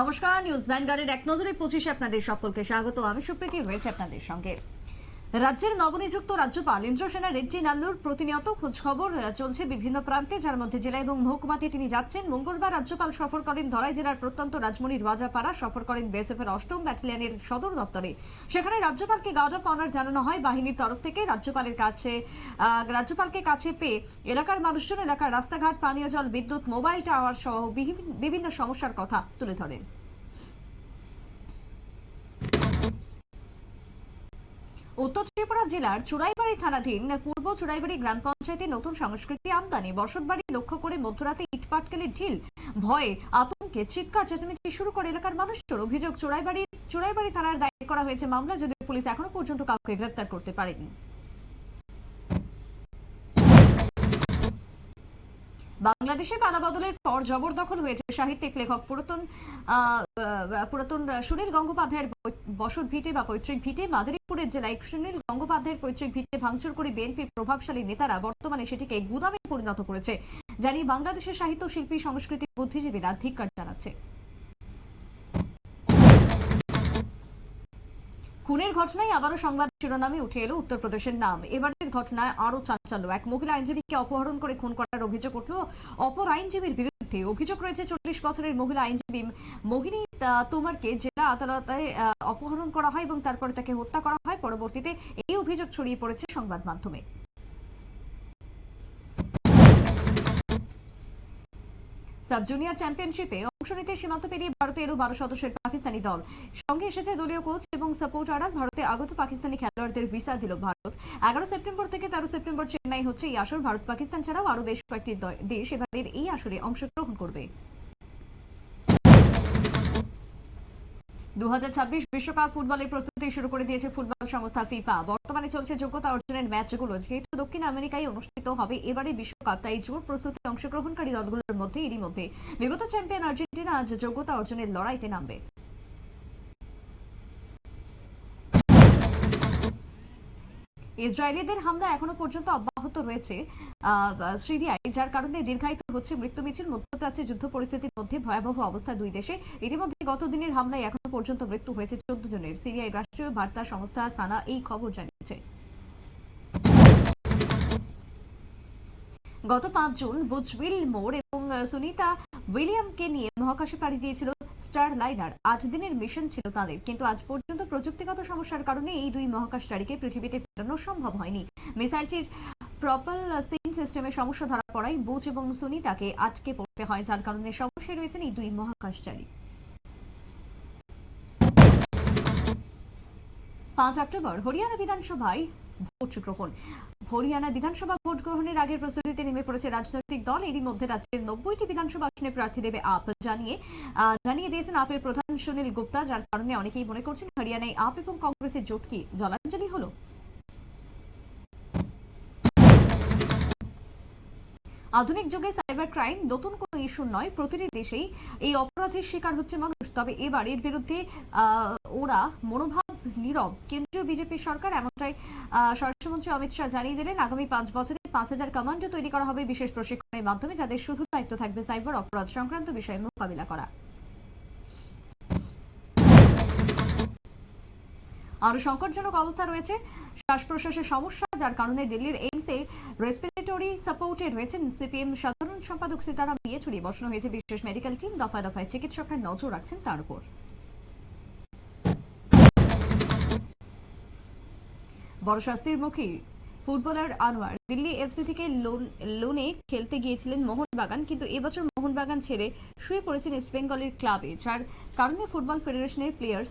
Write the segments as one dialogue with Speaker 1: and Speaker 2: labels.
Speaker 1: নমস্কার নিউজ ভ্যানগার্ডের এক নজরে পঁচিশে আপনাদের সকলকে স্বাগত। আমি সুপ্রীতি রয়েছে আপনাদের সঙ্গে। রাজ্যের নবনিযুক্ত রাজ্যপাল ইন্দ্র সেনা রেড্ডি নাল্লুর প্রতিনিয়ত খোঁজখবর চলছে বিভিন্ন প্রান্তে, যার মধ্যে জেলা এবং মহকুমাতে তিনি যাচ্ছেন। মঙ্গলবার রাজ্যপাল সফর করেন ধলাই জেলার প্রত্যন্ত রাজমণি রাজাপাড়া সফর করেন বিএসএফ এর অষ্টম ব্যাটালিয়নের সদর দপ্তরে। সেখানে রাজ্যপালকে গার্ড অফ অনার জানানো হয় বাহিনীর তরফ থেকে। রাজ্যপালের কাছে রাজ্যপালকে কাছে পেয়ে এলাকার মানুষজন, এলাকার রাস্তাঘাট, পানীয় জল, বিদ্যুৎ, মোবাইল টাওয়ার সহ বিভিন্ন সমস্যার কথা তুলে ধরেন। উত্তর ত্রিপুরা জেলার চুড়াইবাড়ি থানাধীন পূর্ব চুড়াইবাড়ি গ্রাম পঞ্চায়েতে নতুন সংস্কৃতি আমদানি, বসতবাড়ি লক্ষ্য করে মধ্যরাতে ইটপাটকেলের ঢিল, ভয়ে আতঙ্কে চিৎকার চেঁচামেচি শুরু করে এলাকার মানুষজন। অভিযোগ, চুড়াইবাড়ি চুড়াইবাড়ি থানার দায়ের করা হয়েছে মামলা, যদিও পুলিশ এখনও পর্যন্ত কাউকে গ্রেপ্তার করতে পারেনি। বাংলাদেশে পালা বদলের পর জবরদখল হয়েছে সাহিত্যিক লেখক পুরাতন পুরাতন সুনীল গঙ্গোপাধ্যায়ের বসত ভিটে বা পৈতৃক ভিটে। মাদারীপুরের জেলায় সুনীল গঙ্গোপাধ্যায়ের পৈতৃক ভিটে ভাঙচুর করে বিএনপির প্রভাবশালী নেতারা বর্তমানে সেটিকে গুদামে পরিণত করেছে। জানিয়ে বাংলাদেশের সাহিত্য শিল্পী, সংস্কৃতি বুদ্ধিজীবীরা ধিক্কার জানাচ্ছে। খুনের ঘটনায় আবারও সংবাদ শিরোনামে উঠে এলো উত্তরপ্রদেশের নাম। এবারের ঘটনায় আরও চাঞ্চল্য। এক মহিলা আইনজীবীকে অপহরণ করে খুন করার অভিযোগ উঠল অপর আইনজীবীর বিরুদ্ধে অভিযোগ রয়েছে চল্লিশ বছরের মহিলা আইনজীবী মোহিনী তোমারকে জেলা আদালতে অপহরণ করা হয় এবং তারপরে তাকে হত্যা করা হয়। পরবর্তীতে এই অভিযোগ ছড়িয়ে পড়েছে সংবাদ মাধ্যমে। সাব জুনিয়র চ্যাম্পিয়নশিপে অংশ নিতে সীমান্ত পেরিয়ে ভারতে এলো বারো সদস্যের পাকিস্তানি দল। সঙ্গে এসেছে দলীয় কোচ সাপোর্টাররা ভারতে আগত পাকিস্তানি খেলোয়াড়দের ভিসা দিল ভারত। এগারো সেপ্টেম্বর থেকে তেরো সেপ্টেম্বর চেন্নাই হচ্ছে এই আসর। ভারত পাকিস্তান ছাড়াও আরও বেশ কয়েকটি দেশ এবারের এই আসরে অংশগ্রহণ করবে। দু বিশ্বকাপ ফুটবলের প্রস্তুতি শুরু করে দিয়েছে ফুটবল সংস্থা ফিফা। বর্তমানে চলছে যোগ্যতা অর্জনের ম্যাচগুলো, যেহেতু দক্ষিণ আমেরিকায় অনুষ্ঠিত হবে এবারে বিশ্বকাপ, তাই জোর প্রস্তুতি অংশগ্রহণকারী দলগুলোর মধ্যে এরই মধ্যে বিগত চ্যাম্পিয়ন আর্জেন্টিনা আজ যোগ্যতা অর্জনের লড়াইতে নামবে। ইসরায়েলিদের হামলা এখনও পর্যন্ত অব্যাহত রয়েছে। সিরিয়ায়, যার কারণে দীর্ঘায়িত হচ্ছে মৃত্যু মিছিল মধ্যপ্রাচ্যে যুদ্ধ পরিস্থিতির মধ্যে ভয়াবহ অবস্থা দুই দেশে। ইতিমধ্যে গত দিনের হামলায় এখনও পর্যন্ত মৃত্যু হয়েছে চোদ্দ জনের। সিরিয়ায় রাষ্ট্রীয় বার্তা সংস্থা সানা এই খবর জানিয়েছে। গত পাঁচ জুন বুজবিল মোড় এবং সুনিতা উইলিয়ামকে নিয়ে মহাকাশে পাড়ি দিয়েছিল স্টার লাইনার। আট দিনের মিশন ছিল তাদের, কিন্তু আজ পর্যন্ত প্রযুক্তিগত সমস্যার কারণে এই দুই মহাকাশচারীকে পৃথিবীতে ফেরানো সম্ভব হয়নি। মিসাইলটির প্রপল সিন সিস্টেমে সমস্যা ধরা পড়ায় বুচ এবং সুনিতাকে আটকে পড়তে হয়, যার কারণে সমস্যায় রয়েছেন এই দুই মহাকাশচারী। পাঁচ অক্টোবর, হরিয়ানা বিধানসভায় ভোট গ্রহণ। হরিয়ানা বিধানসভা ভোট গ্রহণের আগের প্রস্তুতিতে নেমে পড়েছে রাজনৈতিক দল। এরই মধ্যে রাজ্যের নব্বইটি বিধানসভা আসনে প্রার্থী দেবে আপ জানিয়ে জানিয়ে দিয়েছেন আপের প্রধান সুনীল গুপ্তা, যার কারণে অনেকেই মনে করছেন হরিয়ানায় আপ এবং কংগ্রেসের জোট কি জলাঞ্জলি হলো। আধুনিক যুগে সাইবার ক্রাইম নতুন কোনো ইস্যু নয়, প্রতিটি দেশেই এই অপরাধের শিকার হচ্ছে মানুষ। তবে এবার এর বিরুদ্ধে ওরা মনোভাব নীরব। কেন্দ্রীয় বিজেপি সরকার এমনটাই স্বরাষ্ট্রমন্ত্রী অমিত শাহ জানিয়ে দিলেন, আগামী পাঁচ বছরে পাঁচ হাজার কমান্ডো তৈরি করা হবে বিশেষ প্রশিক্ষণের মাধ্যমে, যাদের শুধু দায়িত্ব থাকবে সাইবার অপরাধ সংক্রান্ত বিষয়ে মোকাবিলা করা। আরও সংকটজনক অবস্থা রয়েছে। শ্বাস প্রশ্বাসের সমস্যা, যার কারণে দিল্লির এইমসে রেসপিরেটরি সাপোর্টে রয়েছেন সিপিএম সাধারণ সম্পাদক সীতারাম ইয়েচুরি। বসানো হয়েছে বিশেষ মেডিকেল টিম দফায় দফায় চিকিৎসকরা নজর রাখছেন তার উপর। বড় শাস্তির মুখী ফুটবলার আনোয়ার দিল্লি এফসি থেকে লোন খেলতে গিয়েছিলেন মোহনবাগান, কিন্তু এবছর মোহনবাগান ছেড়ে শুয়ে পড়েছেন ইস্ট বেঙ্গলের ক্লাবে, যার কারণে ফুটবল ফেডারেশনের প্লেয়ার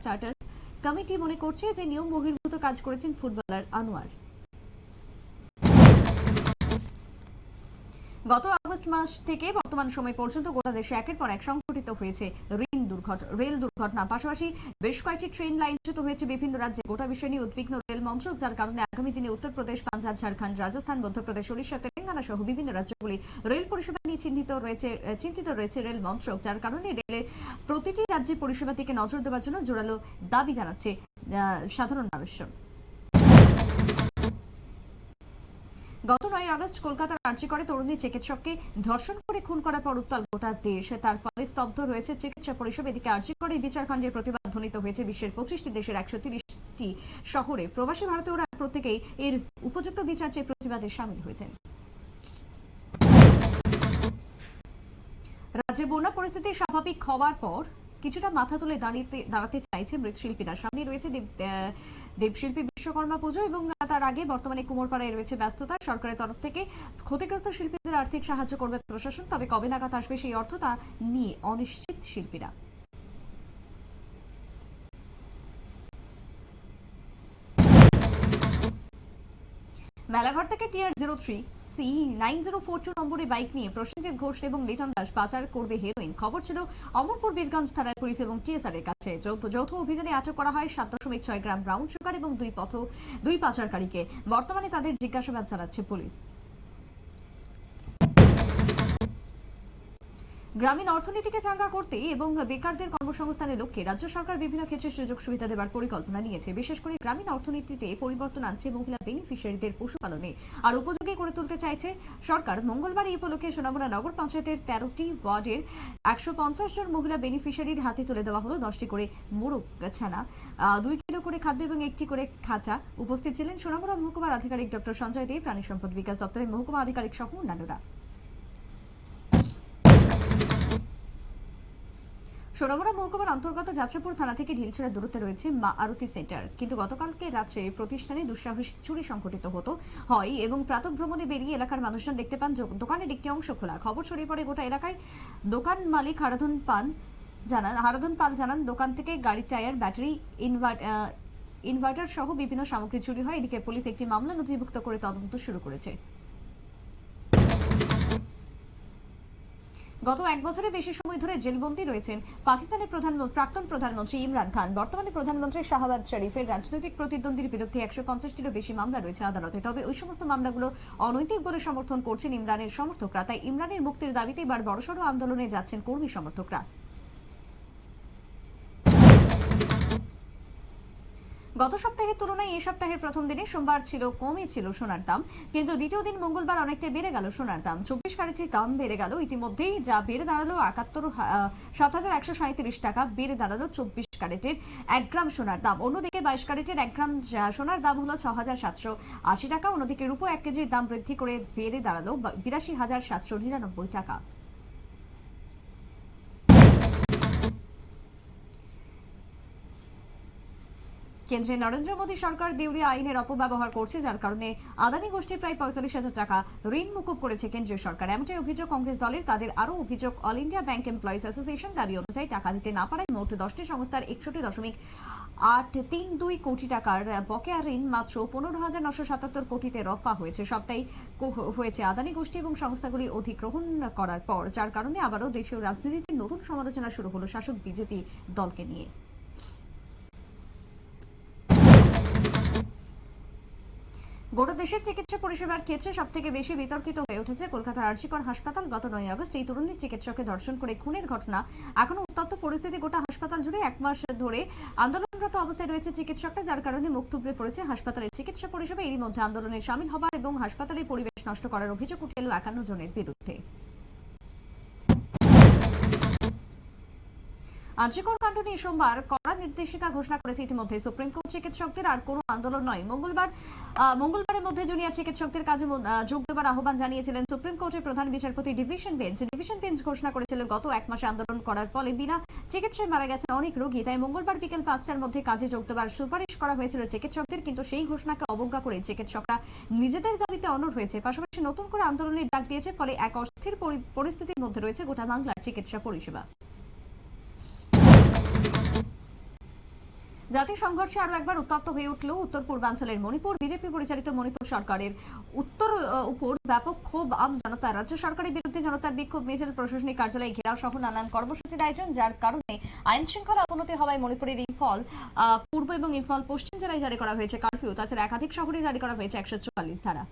Speaker 1: স্টার্টার্স কমিটি মনে করছে যে নিয়ম বহির্ভূত কাজ করেছেন ফুটবলার আনোয়ার। গত আগস্ট মাস থেকে বর্তমান সময় পর্যন্ত গোটা দেশে একের পর এক সংঘটিত হয়েছে রেল দুর্ঘটনা রেল দুর্ঘটনা। পাশাপাশি বেশ কয়েকটি ট্রেন লাইনচ্যুত হয়েছে বিভিন্ন রাজ্যে। গোটা বিষয় নিয়ে উদ্বিগ্ন রেল মন্ত্রক, যার কারণে আগামী দিনে উত্তরপ্রদেশ পাঞ্জাব, ঝাড়খণ্ড, রাজস্থান, মধ্যপ্রদেশ ওড়িশা তেলেঙ্গানা সহ বিভিন্ন রাজ্যগুলি রেল পরিষেবা নিয়ে চিহ্নিত রয়েছে চিন্তিত রয়েছে রেল মন্ত্রক, যার কারণে রেলের প্রতিটি রাজ্যের পরিষেবা দিকে নজর দেওয়ার জন্য জোরালো দাবি জানাচ্ছে সাধারণ মানুষজন। গত নয় আগস্ট কলকাতার আর্জি করে তরুণী চিকিৎসককে ধর্ষণ করে খুন করার পর উত্তাল গোটা দেশ। তার ফলে স্তব্ধ রয়েছে চিকিৎসা পরিষেবা। এদিকে আর্জি করে বিচারখণ্ডের প্রতিবাদ ধ্বনিত হয়েছে বিশ্বের পঁচিশটি দেশের একশো তিরিশটি শহরে। প্রবাসী ভারতীয়রা প্রত্যেকেই এর উপযুক্ত বিচার চেয়ে প্রতিবাদে সামিল হয়েছেন। রাজ্যে বন্যা পরিস্থিতি স্বাভাবিক হওয়ার পর কিছুটা মাথা তুলে দাঁড়িয়ে দাঁড়াতে চাইছে মৃৎশিল্পীরা। সামনে রয়েছে দেবশিল্পী বিশ্বকর্মা পুজো এবং তার আগে বর্তমানে কুমোরপাড়ায় রয়েছে ব্যস্ততা। সরকারের তরফ থেকে ক্ষতিগ্রস্ত শিল্পীদের আর্থিক সাহায্য করবে প্রশাসন, তবে কবে নাগাদ আসবে সেই অর্থ তা নিয়ে অনিশ্চিত শিল্পীরা। মেলাঘর থেকে TR zero three C nine zero four two নম্বরে বাইক নিয়ে প্রসেনজিৎ ঘোষ এবং লিটন দাস পাচার করবে হেরোইন খবর ছিল অমরপুর বীরগঞ্জ থানার পুলিশ এবং টিএসআর এর কাছে। যৌথ যৌথ অভিযানে আটক করা হয় সাত দশমিক ছয় গ্রাম ব্রাউন সুগার এবং দুই পথ দুই পাচারকারীকে। বর্তমানে তাদের জিজ্ঞাসাবাদ চালাচ্ছে পুলিশ। গ্রামীণ অর্থনীতিকে চাঙ্গা করতে এবং বেকারদের কর্মসংস্থানের লক্ষ্যে রাজ্য সরকার বিভিন্ন ক্ষেত্রে সুযোগ সুবিধা দেওয়ার পরিকল্পনা নিয়েছে। বিশেষ করে গ্রামীণ অর্থনীতিতে পরিবর্তন আনছে মহিলা বেনিফিশিয়ারিদের পশুপালনে আর উপযোগী করে তুলতে চাইছে সরকার। মঙ্গলবার এই উপলক্ষে সোনামুড়া নগর পঞ্চায়েতের তেরোটি ওয়ার্ডের একশো পঞ্চাশ জন মহিলা বেনিফিশিয়ারির হাতে তুলে দেওয়া হলো দশটি করে মোরগ ছানা দুই কিলো করে খাদ্য এবং একটি করে খাঁচা। উপস্থিত ছিলেন সোনামুড়া মহকুমার আধিকারিক ডক্টর সঞ্জয় দেব, প্রাণী সম্পদ বিকাশ দপ্তরের মহকুমা আধিকারিক সহ অন্যান্যরা। সোনামুড়া মহকুমার অন্তর্গত যাত্রাপুর থানা থেকে ঢিলছড়া দূরত্বে রয়েছে মা আরতি সেন্টার। কিন্তু গতকালকে রাত্রে প্রতিষ্ঠানে দুঃসাহসিক চুরি সংঘটিত হতো, হয় এবং প্রাতঃ ভ্রমণে বেরিয়ে এলাকার মানুষজন দেখতে পান দোকানের একটি অংশ খোলা। খবর ছড়িয়ে পড়ে গোটা এলাকায়। দোকান মালিক হারাধন পান জানান, হারাধন পাল জানান, দোকান থেকে গাড়ির টায়ার, ব্যাটারি ইনভার্টার সহ বিভিন্ন সামগ্রী চুরি হয়। এদিকে পুলিশ একটি মামলা নথিভুক্ত করে তদন্ত শুরু করেছে। গত এক বছরের বেশি সময় ধরে জেলবন্দী রয়েছেন পাকিস্তানের প্রধান প্রাক্তন প্রধানমন্ত্রী ইমরান খান। বর্তমানে প্রধানমন্ত্রী শাহবাজ শরীফের রাজনৈতিক প্রতিদ্বন্দ্বীর বিরুদ্ধে একশো পঞ্চাশটিরও বেশি মামলা রয়েছে আদালতে। তবে ওই সমস্ত মামলাগুলো অনৈতিক বলে সমর্থন করছেন ইমরানের সমর্থকরা। তাই ইমরানের মুক্তির দাবিতে এবার বড়সড় আন্দোলনে যাচ্ছেন কর্মী সমর্থকরা। গত সপ্তাহের তুলনায় এই সপ্তাহের প্রথম দিনে সোমবার ছিল, কমই ছিল সোনার দাম। কিন্তু দ্বিতীয় দিন মঙ্গলবার অনেকটা বেড়ে গেল সোনার দাম। চব্বিশ ক্যারেটের দাম বেড়ে গেল। ইতিমধ্যেই যা বেড়ে দাঁড়াল একাত্তর সাত হাজার একশো টাকা, বেড়ে দাঁড়াল চব্বিশ ক্যারেটের এক গ্রাম সোনার দাম। অন্যদিকে বাইশ ক্যারেটের এক গ্রাম সোনার দাম হলো ছ হাজার সাতশো আশি টাকা। অন্যদিকে রূপো এক কেজির দাম বৃদ্ধি করে বেড়ে দাঁড়াল বিরাশি হাজার সাতশো নিরানব্বই টাকা। কেন্দ্রে নরেন্দ্র মোদী সরকার দেউরিয়া আইনের অপব্যবহার করছে, যার কারণে আদানি গোষ্ঠীর প্রায় পঁয়তাল্লিশ হাজার টাকা ঋণ মুকুব করেছে কেন্দ্রীয় সরকার। এমনটাই অভিযোগ কংগ্রেস দলের। তাদের আরও অভিযোগ, all India bank employees association দাবি অনুযায়ী টাকা দিতে না পারায় মোট দশটি সংস্থার একষট্টি দশমিক আট তিন দুই কোটি টাকার বকেয়া ঋণ মাত্র পনেরো হাজার নশো সাতাত্তর কোটিতে রফা হয়েছে। সবটাই হয়েছে আদানি গোষ্ঠী এবং সংস্থাগুলি অধিগ্রহণ করার পর, যার কারণে আবারও দেশীয় রাজনীতিতে নতুন সমালোচনা শুরু হলো শাসক বিজেপি দলকে নিয়ে। গোটা দেশের চিকিৎসা পরিষেবার ক্ষেত্রে সবথেকে বেশি বিতর্কিত হয়ে উঠেছে কলকাতার আরজিকর হাসপাতাল। গত নয় আগস্ট এই তরুণী চিকিৎসককে ধর্ষণ করে খুনের ঘটনা এখনও উত্তপ্ত পরিস্থিতি গোটা হাসপাতাল জুড়ে এক মাস ধরে আন্দোলনরত অবস্থায় রয়েছে চিকিৎসকরা, যার কারণে মুখ থুবড়ে পড়েছে হাসপাতালের চিকিৎসা পরিষেবা। এরই মধ্যে আন্দোলনে সামিল হবার এবং হাসপাতালের পরিবেশ নষ্ট করার অভিযোগ উঠে এলো একান্ন জনের বিরুদ্ধে। আর্যকর কাণ্ড নিয়ে সোমবার কড়া নির্দেশিকা ঘোষণা করেছে ইতিমধ্যে। সুপ্রিম কোর্ট চিকিৎসকদের আর কোনো আন্দোলন নয়। মঙ্গলবার মঙ্গলবারের মধ্যে জুনিয়র চিকিৎসকদের কাজে যোগ দেওয়ার আহ্বান জানিয়েছিলেন সুপ্রিম কোর্টের প্রধান বিচারপতি ডিভিশন বেঞ্চ। ডিভিশন বেঞ্চ ঘোষণা করেছিলেন গত এক মাসে আন্দোলন করার ফলে বিনা চিকিৎসায় মারা গেছেন অনেক রোগী। তাই মঙ্গলবার বিকেল পাঁচটার মধ্যে কাজে যোগ দেওয়ার সুপারিশ করা হয়েছিল চিকিৎসকদের, কিন্তু সেই ঘোষণাকে অবজ্ঞা করে চিকিৎসকরা নিজেদের দাবিতে অনড় হয়েছে। পাশাপাশি নতুন করে আন্দোলনের ডাক দিয়েছে, ফলে এক অস্থির পরিস্থিতির মধ্যে রয়েছে গোটা বাংলার চিকিৎসা পরিষেবা। জাতীয় সংঘর্ষে আরও একবার উত্তপ্ত হয়ে উঠল উত্তর পূর্বাঞ্চলের মণিপুর। বিজেপি পরিচালিত মণিপুর সরকারের উত্তর উপর ব্যাপক ক্ষোভ আম জনতা রাজ্য সরকারের বিরুদ্ধে জনতার বিক্ষোভ, মিছিল, প্রশাসনিক কার্যালয়ে ঘেরাও সহ নানান কর্মসূচির আয়োজন যার কারণে আইন শৃঙ্খলা অবনতি হওয়ায় মণিপুরের ইম্ফল পূর্ব এবং ইম্ফল পশ্চিম জেলায় জারি করা হয়েছে। কারফিউ, তাছাড়া একাধিক শহরে জারি করা হয়েছে একশো চুয়াল্লিশ ধারা।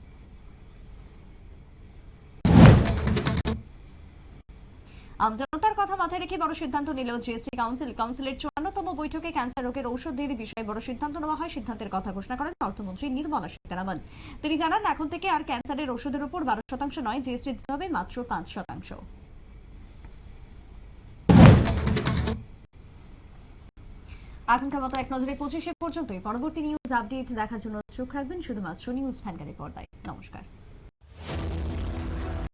Speaker 1: আমজনতার কথা মাথায় রেখে বড় সিদ্ধান্ত নিল জিএসটি কাউন্সিল। কাউন্সিলের চুয়ান্ন বৈঠকে ক্যান্সার রোগের ঔষধের বিষয়ে বড় সিদ্ধান্ত নেওয়া হয়। সিদ্ধান্তের কথা ঘোষণা করেন অর্থমন্ত্রী নির্মলা সীতারামন। তিনি জানান, এখন থেকে আর ক্যান্সারের ওষুধের উপর বারো শতাংশ নয়, জিএসটি দিতে হবে মাত্র পাঁচ শতাংশ। এখনকার মতো এক নজরে পঁচিশে পর্যন্তই। পরবর্তী নিউজ আপডেট দেখার জন্য চোখ রাখবেন শুধুমাত্র নিউজ ফ্যানগারের পর্দায়। নমস্কার।